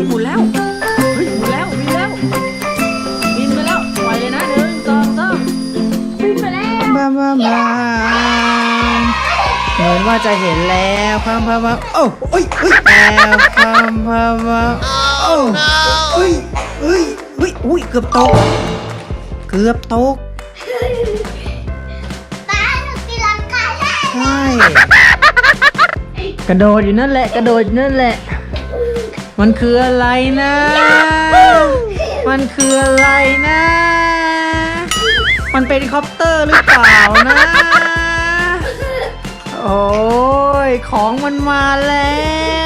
ฮ้ยหมุนแล้ว เฮ้ยหมุนแล้วบินแล้วบินไปแล้วปล่อยเลยนะหนึ่งสองสามบินไปแล้ว บ้าบ้าบ้าเหมือนว่าจะเห็นแล้วความพามาโอ้เอ้ยเอ้ยแล้วความพามาโอ้เอ้ยเอ้ยเอ้ยอุ้ยเกือบตก เกือบตก ป้าหนูตีลังกาได้ ใช่ กระโดดอยู่นั่นแหละ กระโดดอยู่นั่นแหละ มันคืออะไรนะ มันคืออะไรนะ มันเป็นคอปเตอร์หรือเปล่านะ โอ้ย ของมันมาแล้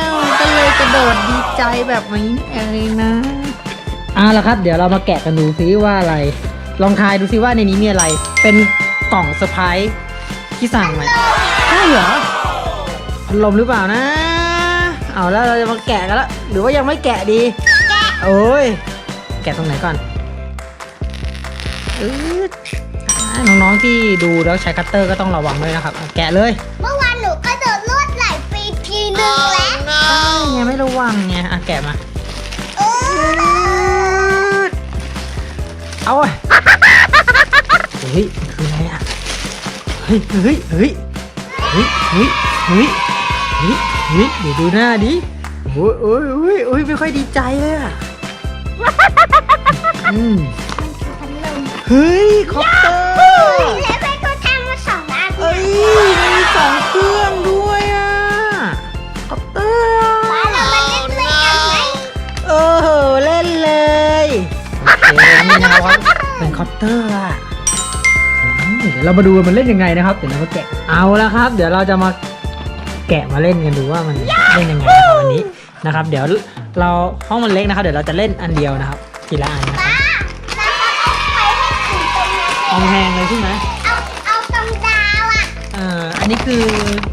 วก็เลยกระโดดดีใจแบบนี้เองนะเอาละครับ เดี๋ยวเรามาแกะกันดูซิว่าอะไร ลองทายดูซิว่าในนี้มีอะไร เป็นกล่องเซอร์ไพรส์ที่สั่งมาใช่เหรอพัดลมหรือเปล่านะ เอาแล้วเราจะมาแกะกันแล้วหรือว่ายังไม่แกะดี โอ้ย แกะตรงไหนก่อนอืดอ่าน้องๆที่ดูแล้วใช้คัตเตอร์ก็ต้องระวังด้วยนะครับอะแกะเลย เมื่อวานหนูก็โดดลวดไหลปีทีนึงแล้วไงไม่ระวังไงอะแกะมาเออเอาเว้ยเฮ้ยมันคืออะไรอะ เฮ้ยเฮ้ยเฮ้ยเฮ้ยเฮ้ยเฮ้ย เฮ้ยเฮ้ยเดี๋ยวดูหน้าดิโอ้ยโอ้ยโอ้ยโอ้ยไม่ค่อยดีใจเลยอะอืมพัดลมเฮ้ยคอปเตอร์แล้วแม่ก็ทำมาสองอันเอ้ยมันมีสองเครื่องด้วยอะคอปเตอร์ป้าเรามาเล่นด้วยกันไหมเออเล่นเลยโอเคนี่นะครับเป็นคอปเตอร์อะอืมเดี๋ยวเรามาดูมันเล่นยังไงนะครับ เดี๋ยวเรามาแกะเอาแล้วครับ เดี๋ยวเราจะมา แกะมาเล่นกันดูว่ามันเล่นยังไงนะครับวันนี้นะครับ เดี๋ยวเราห้องมันเล็กนะครับ เดี๋ยวเราจะเล่นอันเดียวนะครับทีละอันนะครับป้าแล้วก็เอาไปให้ถึงตรงนั้นกองแพงเลยใช่ไหมเอาเอาตรงดาวอะเอ่ออันนี้คือ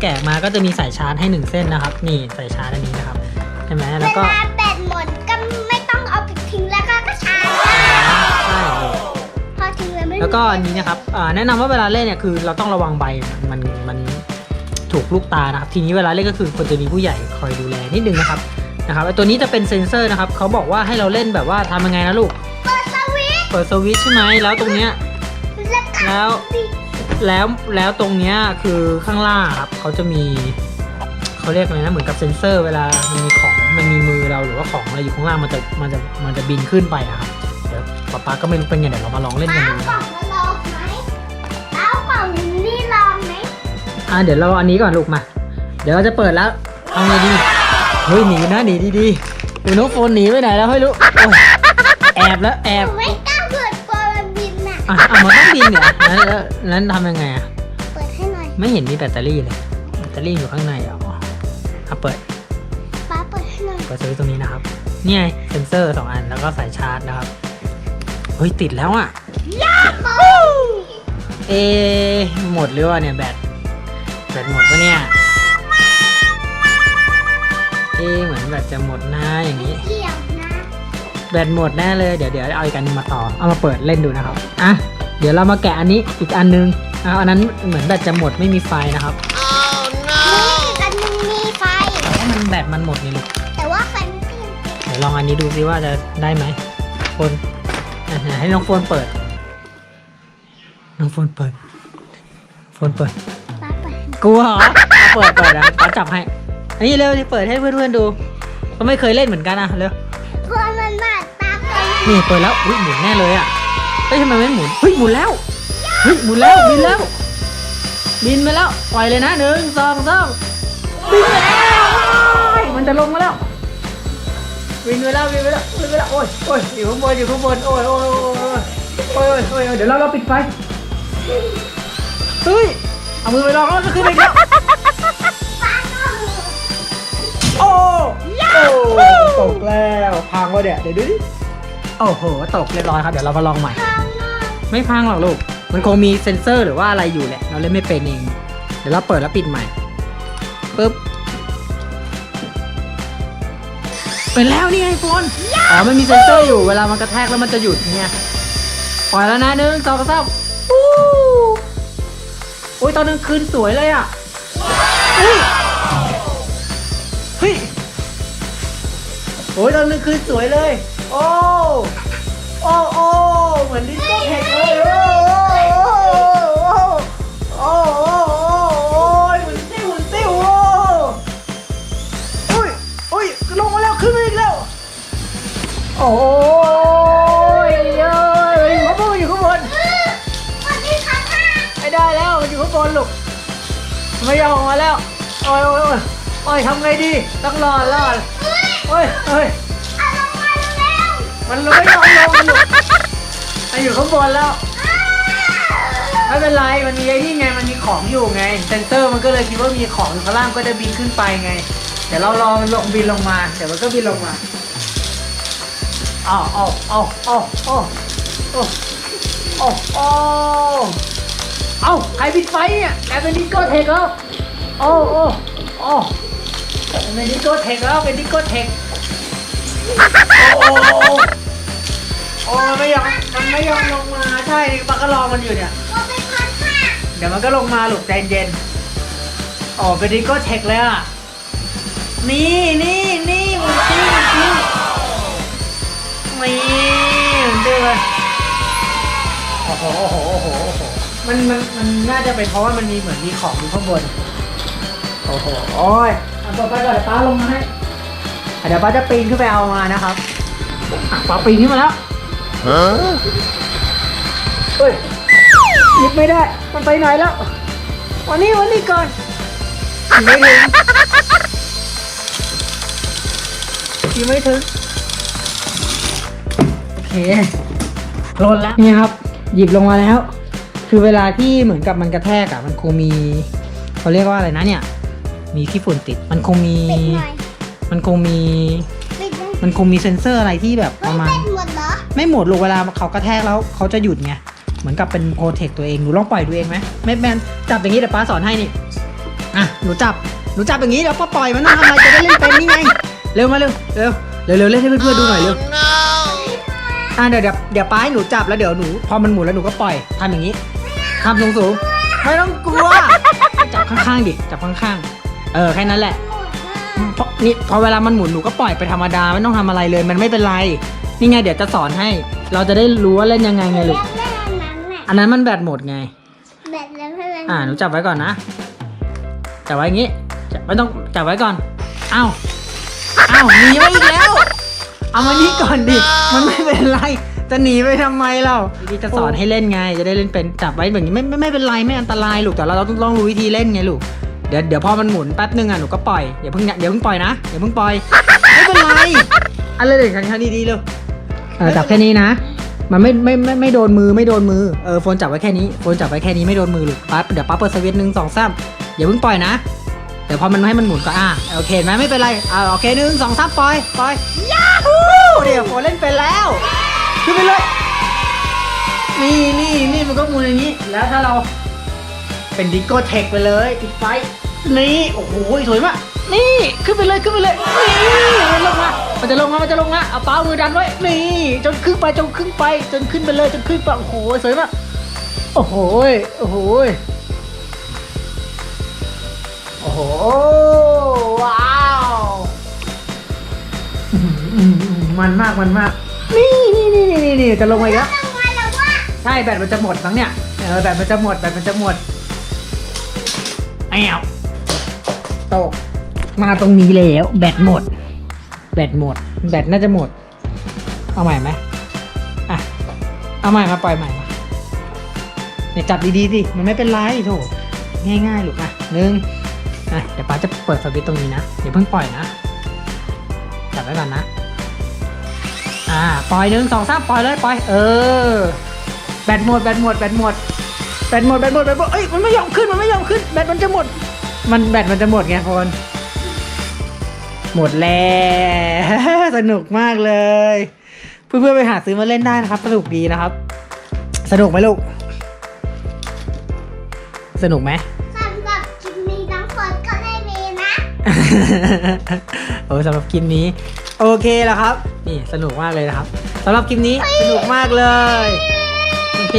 แกะมาก็จะมีสายชาร์จให้หนึ่งเส้นนะครับนี่สายชาร์จอันนี้นะครับใช่ไหมเวแล้วก็ลาแบตหมดก็ไม่ต้องเอาไปทิ้งแล้วก็ก็ชาร์จได้ใช่เลยพอทิ้งแล้วไม่แล้วก็อันนี้นะครับอ่าแนะนำว่าเวลาเล่นเนี่ยคือเราต้องระวังใบมันมัน ถูกลูกตานะครับ ทีนี้เวลาเล่นก็คือควรจะมีผู้ใหญ่คอยดูแลนิดนึงนะครับนะครับไอตัวนี้จะเป็นเซ็นเซอร์นะครับเขาบอกว่าให้เราเล่นแบบว่าทำยังไงนะลูก เปิดสวิตช์เปิดสวิตช์ใช่ไหมแล้วตรงเนี้ยแล้วก็แล้วแล้วแล้วตรงเนี้ยคือข้างล่างครับเขาจะมีเขาเรียกอะไรนะเหมือนกับเซ็นเซอร์ เวลามันมีของมันมีมือเราหรือว่าของอะไรอยู่ข้างล่างมันจะมันจะมันจะบินขึ้นไปอะครับเดี๋ยวป๊าป๊าก็ไม่รู้เป็นไงเดี๋ยวเรามาลองเล่นกันเอาดู อะเดี๋ยวเราอันนี้ก่อนลูกมา เดี๋ยวเราจะเปิดแล้วเอาไงดีเฮ้ยหนีนะหนีดีๆดูน้องโฟนหนีไปไหนแล้วไม่รู้โอ้ยแอบแล้วแอหบนูไม่กล้าเปิดกลัวมันบินน่ะอะอะมันต้องบินเหรอนั้นแล้วนั้นทำยังไงอะเปิดให้หน่อยไม่เห็นมีแบตเตอรี่เลยแบตเตอรี่อยู่ข้างในอ๋ออะเปิดป้าเปิดให้หน่อยเปิดสวิตช์ตรงนี้นะครับนี่ไงเซนเซอร์สองอันแล้วก็สายชาร์จนะครับเฮ้ยติดแล้วอะเอะหมดหรือว่าเนี่ยแบต แบตหมดปะเนี่ยเอะเหมือนแบตจะหมดนะอย่างนี้ เกี่ยวนะแบตหมดแน่เลยเดี๋ยวเดี๋ยวเอาอีกอันนึงมาต่อเอามาเปิดเล่นดูนะครับอะเดี๋ยวเรามาแกะอันนี้อีกอันนึงอะอันนั้นเหมือนแบตจะหมดไม่มีไฟนะครับนี่อันนึงมีไฟเพราะมันแบตมันหมดไงลูกแต่ว่าไฟไม่ติดเดี๋ยวลองอันนี้ดูซิว่าจะได้ไหมโฟนอะให้น้องโฟนเปิด น้องโฟนเปิดโฟนเปิด กลัวเหรอเอาเปิดเปิดนะป้าจับให้ อันนี้เร็วนี่เปิดให้เพื่อนๆดูเขาไม่เคยเล่นเหมือนกันอะเร็วกลัวมันบาดตาเปิดนี่เปิดแล้วอุ้ยหมุนแน่เลยอะเฮ้ยทำไมไม่หมุนเฮ้ยหมุนแล้วเฮ้ยหมุนแล้วบินแล้วบินไปแล้วปล่อยเลยนะหนึ่งสองสามบินไปแล้วโอ้ยมันจะลงมาแล้วบินไปแล้วบินไปแล้วบินไปแล้วโอ้ยโอ้ยอยู่ข้างบนอยู่ข้างบนโอ้ยโอ้ยโอ้ยโอ้ยโอ้ยโอ้ยโอ้ยเดี๋ยวเราเราปิดไฟเฮ้ย เอามือไปลองแล้วจะขึ้นไปอีกแล้วป้าก็มือโอ้โอ้ตกแล้วพังวะเนี่ยเดี๋ยวดูดิโอ้โหตกเรียบร้อยครับเดี๋ยวเรามาลองใหม่ทางหน้าไม่พังหรอกลูก มันคงมีเซ็นเซอร์หรือว่าอะไรอยู่แหละ เราเล่นไม่เป็นเอง เดี๋ยวเราเปิดแล้วปิดใหม่ปึ๊บเป็นแล้วนี่ไอโฟนอ๋อมันมีเซ็นเซอร์อยู่เวลามันกระแทกแล้วมันจะหยุดเนี่ยปล่อยแล้วนะหนึ่งสองสามวู้ โอ้ยตอนกลางคืนสวยเลยอะเฮ้ยเฮ้ยโอ้อ้ยตอนกลางคืนสวยเลย โอ้โอ้โอ้เหมือนดิสโก้เทคเลย อ้ยโอ้ยทำไงดี ต้องรอรอโอ้ยโอ้ยเอาลงมาเร็วมันไม่ยอมลงมันลูกมันอยู่ข้างบนแล้ว ไม่เป็นไร มันมีไอ้นี่ไง มันมีของอยู่ไง เซนเซอร์มันก็เลยคิดว่ามีของอยู่ข้างล่างก็จะบินขึ้นไปไง เดี๋ยวเรารอมันลงบินลงมา เดี๋ยวมันก็บินลงมาอ้าวอ้าวอ้าวอ้าวอ้าวอ้าวอ้าวอ้าวเอ้าใครปิดไฟเนี่ยแกเป็นดิสโก้เทคแล้วโอ้โอ้โอ้ เป็นดิโก้เทคแล้วเป็นดิโก้เทคโอ้โอ้โอ้โอ้มันไม่ยอมมันไม่ยอมลงมาใช่ปากก็รอมันอยู่เนี่ยเราเป็นค่ะค่ะเดี๋ยวมันก็ลงมาหลุกใจเย็นอ๋อเป็นดิโก้เทคเลยอะนี่นี่นี่มันจริงมันจริงนี่มันจริงเลยโอ้โหโอ้โหโอ้โหโอ้โหมันมันมันน่าจะเป็นเพราะว่ามันมีเหมือนมีของอยู่ข้างบนโอ้โหโอ้ย เอาต่อไปก่อนเดี๋ยวป้าลงมาให้อะเดี๋ยวป้าจะปีนขึ้นไปเอามานะครับอะป้าปีนขึ้นมาแล้วเฮ้ยหยิบไม่ได้ มันไปไหนแล้ว วันนี้วันนี้ก่อนหยิบไม่ถึงหยิบไม่ถึง โอเคหล่นแล้วนี่ครับ หยิบลงมาแล้ว คือเวลาที่เหมือนกับมันกระแทกอะมันคงมีเขาเรียกว่าอะไรนะเนี่ย มีที่ฝุ่นติด มันคงมีปิดหน่อยมันคงมีปิดหน่อยมันคงมีเซ็นเซอร์อะไรที่แบบปเฮ้ยระมาณเป็นหมดเหรอไม่หมดลูกเวลาเขากระแทกแล้วเขาจะหยุดไง เหมือนกับเป็นโปรเทคตัวเอง หนูลองปล่อยดูเองไหมไม่แมนจับอย่างนี้เดี๋ยวป้าสอนให้นี่ อะ หนูจับ หนูจับอย่างนี้เดี๋ยวป้าปล่อยมันต้องทำอะไรจะได้เล่นเป็นนี่ไง เร็วมาเร็ว เร็ว เร็วเร็วเล่นให้เพื่อนๆดูหน่อยเร็ว อะเดี๋ยวเดี๋ยวเดี๋ยวป้าให้หนูจับแล้วเดี๋ยวหนูพอมันหมุนแล้วหนูก็ปล่อยทำอย่างนี้ทำสูงสูงๆไม่ต้องกลัว จับข้างๆดิ จับข้างๆ เออแค่นั้นแหละเพราะนี่พอเวลามันหมุนหนูก็ปล่อยไปธรรมดาไม่ต้องทำอะไรเลยมันไม่เป็นไร นี่ไงเดี๋ยวจะสอนให้ เราจะได้รู้ว่าเล่นยังไงไงลูกแล้วแม่อันนั้นน่ะอันนั้นมันแบตหมดไงแบตแล้วให้มันอ่าหนูจับไว้ก่อนนะจับไว้อย่างงี้จับไม่ต้องจับไว้ก่อนอ้าวอ้าวหนีไปอีกแล้วเอามานี่ก่อนดิมันไม่เป็นไรจะหนีไปทำไมเราพี่จะสอนให้เล่นไง จะได้เล่นเป็นจับไว้แบบนี้ไม่ไม่ไม่เป็นไรไม่อันตรายลูกแต่เราต้องต้องรู้วิธีเล่นไงลูก เดี๋ยวเดี๋ยวพอมันหมุนแป๊บนึงอะหนูก็ปล่อยอย่าเพิ่งอย่าเพิ่งปล่อยนะอย่าเพิ่งปล่อยไม่เป็นไรอะไรเลยครั้งนี้ดีๆเลยจับแค่นี้นะ มันไม่ไม่ไม่ไม่โดนมือไม่โดนมือเออโฟนจับไว้แค่นี้โฟนจับไว้แค่นี้ไม่โดนมือลูกปั๊บเดี๋ยวปั๊บเปิดสวิตช์หนึ่งสองสามอย่าเพิ่งปล่อยนะเดี๋ยวพอมันให้มันหมุนก็อะโอเคไหมไม่เป็นไรอ่าโอเคหนึ่งสองสามปล่อยปล่อยยาฮูเดี๋ยวโฟนเล่นเป็นแล้วขึ้นไปเลยนี่นี่นี่มันก็หมุนอย่างนี้ แล้วถ้าเราเป็นดิโก้เทคไปเลยปิดไฟ นี่โอ้โหสวยมากนี่ขึ้นไปเลยขึ้นไปเลยนี่มันลงมามันจะลงมามันจะลงมาเอาเป้ามือดันไว้นี่จนขึ้นไปจนขึ้นไป จนขึ้นไปเลยจนขึ้นไปโอ้โหสวยมากโอ้โหโอ้โหโอ้โหว้าวอื้อหืออื้อหือมันมากมันมากนี่นี่นี่นี่นี่จะลงมาอีกแล้วลงมาแล้วว่าใช่แบตมันจะหมดมั้งเนี่ยเออแบตมันจะหมดแบตมันจะหมดไอ้เอ้า ตก มาตรงนี้แล้ว แบตหมด แบตหมด แบตน่าจะหมด เอาใหม่ไหมอะ เอาใหม่มาปล่อยใหม่มาเนี่ยจับดีๆสิมันไม่เป็นไรโถง่ายๆลูกอะหนึ่งอะเดี๋ยวป้าจะเปิดสวิตช์ตรงนี้นะอย่าเพิ่งปล่อยนะจับไว้ก่อนนะ อ่า ปล่อยหนึ่งสองสามปล่อยเลยปล่อย เออ แบตหมดแบตหมดแบตหมดแบตหมดแบตหมดแบตหมดเอ้ยมันไม่ยอมขึ้นมันไม่ยอมขึ้นแบตมันจะหมด มันแบตมันจะหมดไงพอนหมดแล้ว สนุกมากเลย เพื่อนๆไปหาซื้อมาเล่นได้นะครับ สนุกดีนะครับ สนุกไหมลูก สนุกไหมสำหรับคลิปนี้น้องฝนก็ได้มีนะโอ้สำหรับคลิปนี้ โอเคแล้วครับ นี่สนุกมากเลยนะครับสำหรับคลิปนี้สนุกมากเลย โอเค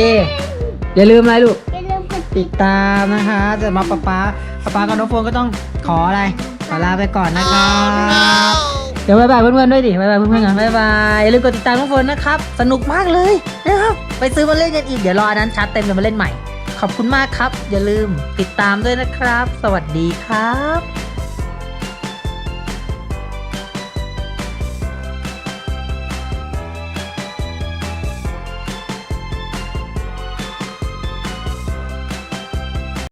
อย่าลืมอะไรลูกอย่าลืมกดติดตามนะคะจะมาป๊าป๊า ป๊าป๊ากับน้องโฟนก็ต้องขออะไร ขอลาไปก่อนนะครับ เดี๋ยวบายบายเพื่อนๆด้วยดิบายบายเพื่อนๆกันบายบายอย่าลืมกดติดตามน้องเฟิร์นนะครับ สนุกมากเลยนะครับไปซื้อมาเล่นกันอีกเดี๋ยวรออันนั้นชาร์จเต็มเดี๋ยวมาเล่นใหม่ ขอบคุณมากครับ อย่าลืมติดตามด้วยนะครับ สวัสดีครับ